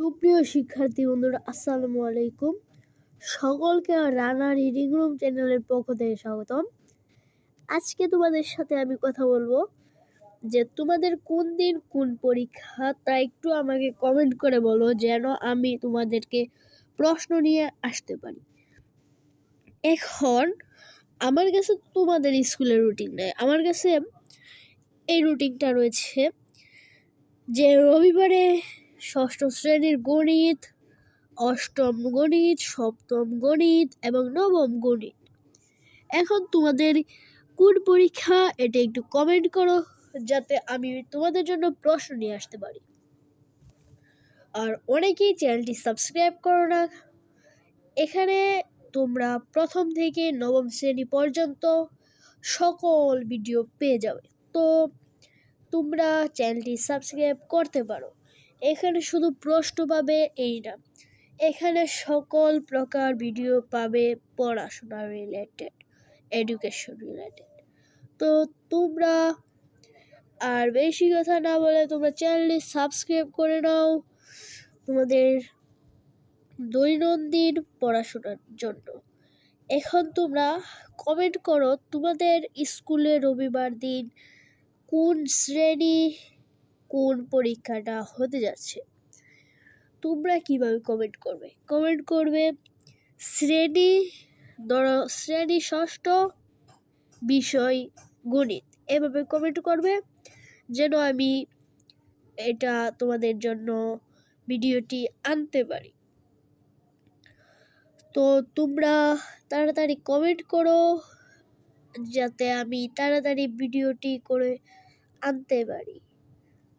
সুপ্রিয় শিক্ষার্থী বন্ধুরা, আসসালামু আলাইকুম। সকলকে রানা রিডিং রুম চ্যানেলের পক্ষ থেকে স্বাগতম। আজকে তোমাদের সাথে আমি কথা বলব যে তোমাদের কোন দিন কোন পরীক্ষা, তা একটু আমাকে কমেন্ট করে বলো যেন আমি তোমাদেরকে প্রশ্ন নিয়ে আসতে পারি। এখন আমার কাছে তোমাদের স্কুলের রুটিন নেই। আমার কাছে এই রুটিনটা রয়েছে যে রবিবারে ষষ্ঠ শ্রেণির গণিত, অষ্টম গণিত, সপ্তম গণিত এবং নবম গণিত। এখন তোমাদের কোন পরীক্ষা এটা একটু কমেন্ট করো, যাতে আমি তোমাদের জন্য প্রশ্ন নিয়ে আসতে পারি। আর অনেকেই চ্যানেলটি সাবস্ক্রাইব করো না। এখানে তোমরা প্রথম থেকে নবম শ্রেণি পর্যন্ত সকল ভিডিও পেয়ে যাবে। তো তোমরা চ্যানেলটি সাবস্ক্রাইব করতে পারো। এখানে শুধু প্রশ্ন পাবে এই না। এখানে সকল প্রকার ভিডিও পাবে পড়াশোনা রিলেটেড এডুকেশন রিলেটেড তো তোমরা আর বেশি কথা না বলে তোমরা চ্যানেলটি সাবস্ক্রাইব করে নাও তোমাদের দৈনন্দিন পড়াশোনার জন্য। এখন তোমরা কমেন্ট করো তোমাদের স্কুলে রবিবার দিন কোন শ্রেণি কোন পরীক্ষাটা হতে যাচ্ছে? তোমরা কীভাবে কমেন্ট করবে? কমেন্ট করবে শ্রেণি, ধরো শ্রেণি ষষ্ঠ বিষয় গণিত। এভাবে কমেন্ট করবে যেন আমি এটা তোমাদের জন্য ভিডিওটি আনতে পারি। তো তোমরা তাড়াতাড়ি কমেন্ট করো যাতে আমি তাড়াতাড়ি ভিডিওটি করে আনতে পারি।